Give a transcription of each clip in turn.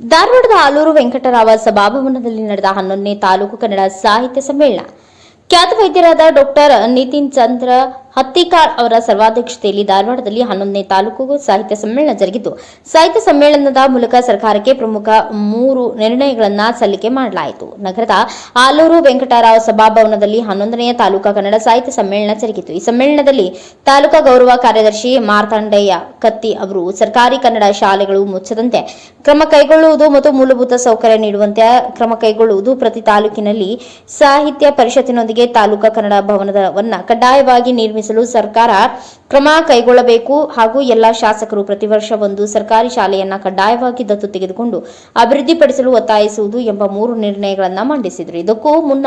ಧಾರವಾಡದ ಆಲೂರು ವೆಂಕಟರಾವ ಸಭಾಭವನದಲ್ಲಿ ನಡೆದ ಹನ್ನೊಂದನೇ ತಾಲೂಕು ಕನ್ನಡ ಸಾಹಿತ್ಯ ಸಮ್ಮೇಳನ. ಖ್ಯಾತ ವೈದ್ಯರಾದ ಡಾಕ್ಟರ್ ನಿತಿನ್ ಚಂದ್ರ ಹತ್ತಿಕಾಳ್ ಅವರ ಸರ್ವಾಧ್ಯಕ್ಷತೆಯಲ್ಲಿ ಧಾರವಾಡದಲ್ಲಿ ಹನ್ನೊಂದನೇ ತಾಲೂಕು ಸಾಹಿತ್ಯ ಸಮ್ಮೇಳನ ಜರುಗಿದ್ದು ಸಾಹಿತ್ಯ ಸಮ್ಮೇಳನದ ಮೂಲಕ ಸರ್ಕಾರಕ್ಕೆ ಪ್ರಮುಖ ಮೂರು ನಿರ್ಣಯಗಳನ್ನು ಸಲ್ಲಿಕೆ ಮಾಡಲಾಯಿತು. ನಗರದ ಆಲೂರು ವೆಂಕಟರಾವ್ ಸಭಾಭವನದಲ್ಲಿ ಹನ್ನೊಂದನೆಯ ತಾಲೂಕಾ ಕನ್ನಡ ಸಾಹಿತ್ಯ ಸಮ್ಮೇಳನ ಜರುಗಿತು. ಈ ಸಮ್ಮೇಳನದಲ್ಲಿ ತಾಲೂಕಾ ಗೌರವ ಕಾರ್ಯದರ್ಶಿ ಮಾರ್ತಾಂಡಯ್ಯ ಕತ್ತಿ ಅವರು, ಸರ್ಕಾರಿ ಕನ್ನಡ ಶಾಲೆಗಳು ಮುಚ್ಚದಂತೆ ಕ್ರಮ ಕೈಗೊಳ್ಳುವುದು ಮತ್ತು ಮೂಲಭೂತ ಸೌಕರ್ಯ ನೀಡುವಂತೆ ಕ್ರಮ ಕೈಗೊಳ್ಳುವುದು ಪ್ರತಿ ತಾಲೂಕಿನಲ್ಲಿ ಸಾಹಿತ್ಯ ಪರಿಷತ್ತಿನೊಂದಿಗೆ ತಾಲೂಕಾ ಕನ್ನಡ ಭವನವನ್ನ ಕಡ್ಡಾಯವಾಗಿ ನಿರ್ಮಿಸಲು ಸರ್ಕಾರ ಕ್ರಮ ಕೈಗೊಳ್ಳಬೇಕು ಹಾಗೂ ಎಲ್ಲ ಶಾಸಕರು ಪ್ರತಿ ವರ್ಷ ಒಂದು ಸರ್ಕಾರಿ ಶಾಲೆಯನ್ನ ಕಡ್ಡಾಯವಾಗಿ ದತ್ತು ತೆಗೆದುಕೊಂಡು ಅಭಿವೃದ್ಧಿಪಡಿಸಲು ಒತ್ತಾಯಿಸುವುದು ಎಂಬ ಮೂರು ನಿರ್ಣಯಗಳನ್ನು ಮಂಡಿಸಿದರು. ಇದಕ್ಕೂ ಮುನ್ನ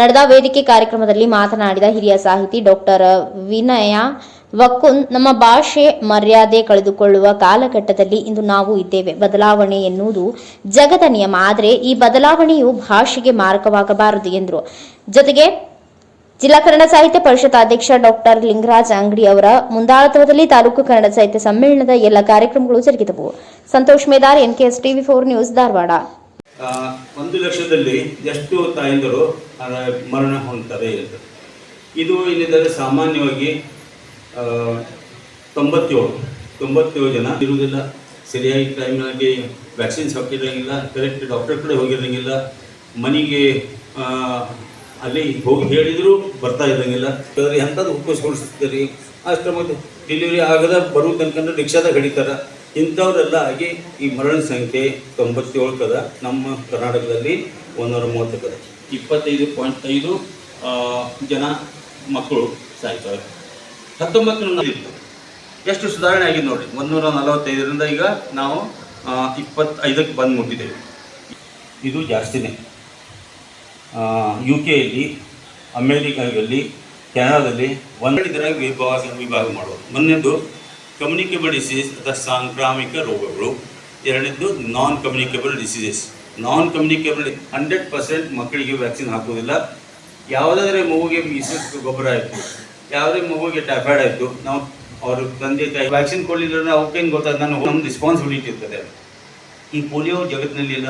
ನಡೆದ ವೇದಿಕೆ ಕಾರ್ಯಕ್ರಮದಲ್ಲಿ ಮಾತನಾಡಿದ ಹಿರಿಯ ಸಾಹಿತಿ ಡಾಕ್ಟರ್ ವಿನಯ ವಕ್ಕುನ್, ನಮ್ಮ ಭಾಷೆ ಮರ್ಯಾದೆ ಕಳೆದುಕೊಳ್ಳುವ ಕಾಲಘಟ್ಟದಲ್ಲಿ ಇಂದು ನಾವು ಇದ್ದೇವೆ. ಬದಲಾವಣೆ ಎನ್ನುವುದು ಜಗದ ನಿಯಮ. ಆದರೆ ಈ ಬದಲಾವಣೆಯು ಭಾಷೆಗೆ ಮಾರಕವಾಗಬಾರದು ಎಂದರು. ಜೊತೆಗೆ ಜಿಲ್ಲಾ ಕನ್ನಡ ಸಾಹಿತ್ಯ ಪರಿಷತ್ ಅಧ್ಯಕ್ಷ ಡಾಕ್ಟರ್ ಲಿಂಗರಾಜ್ ಅಂಗಡಿ ಅವರ ಮುಂದಾಳತ್ವದಲ್ಲಿ ತಾಲೂಕು ಕನ್ನಡ ಸಾಹಿತ್ಯ ಸಮ್ಮೇಳನದ ಎಲ್ಲ ಕಾರ್ಯಕ್ರಮಗಳು ಜರುಗಿದವು. Santosh Medar, NKS TV four news Dharwad. ಒಂದು ಲಕ್ಷದಲ್ಲಿ ಎಷ್ಟು ತಾಯಂದರು ಮರಣ ಹೊಂದ್ತಾರೆ ಅಂತ ಇದು ಏನಿದ್ದಾರೆ ಸಾಮಾನ್ಯವಾಗಿ ತೊಂಬತ್ತೇಳು ತೊಂಬತ್ತೇಳು ಜನ ಇರುವುದಿಲ್ಲ. ಸರಿಯಾಗಿ ಟೈಮ್ನಾಗಿ ವ್ಯಾಕ್ಸಿನ್ಸ್ ಹಾಕಿರಂಗಿಲ್ಲ ಕರೆಕ್ಟ್ ಡಾಕ್ಟರ್ ಕಡೆ ಹೋಗಿರಂಗಿಲ್ಲ. ಮನೆಗೆ ಅಲ್ಲಿ ಹೋಗಿ ಹೇಳಿದ್ರು ಬರ್ತಾ ಇದ್ದಂಗಿಲ್ಲ. ಎಂಥದ್ದು ಅಷ್ಟರ ಮಧ್ಯೆ ಡೆಲಿವರಿ ಆಗದ ಬರೋ ತನಕ ರಿಕ್ಷಾದಾಗ ಹಿಡಿತಾರ ಇಂಥವರೆಲ್ಲ ಆಗಿ ಈ ಮರಣ ಸಂಖ್ಯೆ ತೊಂಬತ್ತೇಳು ಕದ ನಮ್ಮ ಕರ್ನಾಟಕದಲ್ಲಿ ಒಂದೂರ ಮೂವತ್ತು ಕದ. ಇಪ್ಪತ್ತೈದು ಪಾಯಿಂಟ್ ಐದು ಜನ ಮಕ್ಕಳು ಸಾಯ್ತಾರೆ. ಹತ್ತೊಂಬತ್ತು ಎಷ್ಟು ಸುಧಾರಣೆ ಆಗಿದೆ ನೋಡಿ. ಒಂದೂರ ನಲವತ್ತೈದರಿಂದ ಈಗ ನಾವು ಇಪ್ಪತ್ತೈದಕ್ಕೆ ಬಂದು ಮುಟ್ಟಿದ್ದೇವೆ ಇದು ಜಾಸ್ತಿನೇ. ಯು ಕೆಯಲ್ಲಿ ಅಮೇರಿಕಾದಲ್ಲಿ, ಕೆನಡಾದಲ್ಲಿ ಒಂದರಾಗಿ ವಿಭಾಗ ವಿಭಾಗ ಮಾಡೋದು ಮೊನ್ನೆದು ಕಮ್ಯುನಿಕೇಬಲ್ ಡಿಸೀಸ್ ಅಥವಾ ಸಾಂಕ್ರಾಮಿಕ ರೋಗಗಳು. ಎರಡನೇದು non communicable diseases non communicable hundred percent ಮಕ್ಕಳಿಗೆ ವ್ಯಾಕ್ಸಿನ್ ಹಾಕೋದಿಲ್ಲ ಯಾವುದಾದ್ರೆ ಮಗುಗೆ ಮೀಸಸ್ ಗೊಬ್ಬರ ಆಯಿತು. ಯಾವುದೇ ಮಗುವಿಗೆ ಟೈಫಾಯ್ಡ್ ಆಯಿತು. ನಾವು ಅವ್ರ ತಂದೆ, ತಾಯಿ ವ್ಯಾಕ್ಸಿನ್ ಕೊಡಲಿಲ್ಲ ಅವಕ್ಕೇನು ಗೊತ್ತಾಗ ನಾನು ನಮ್ಮ ರೆಸ್ಪಾನ್ಸಿಬಿಲಿಟಿ ಇರ್ತದೆ. ಈ ಪೋಲಿಯೋ ಜಗತ್ತಿನಲ್ಲಿ ಎಲ್ಲ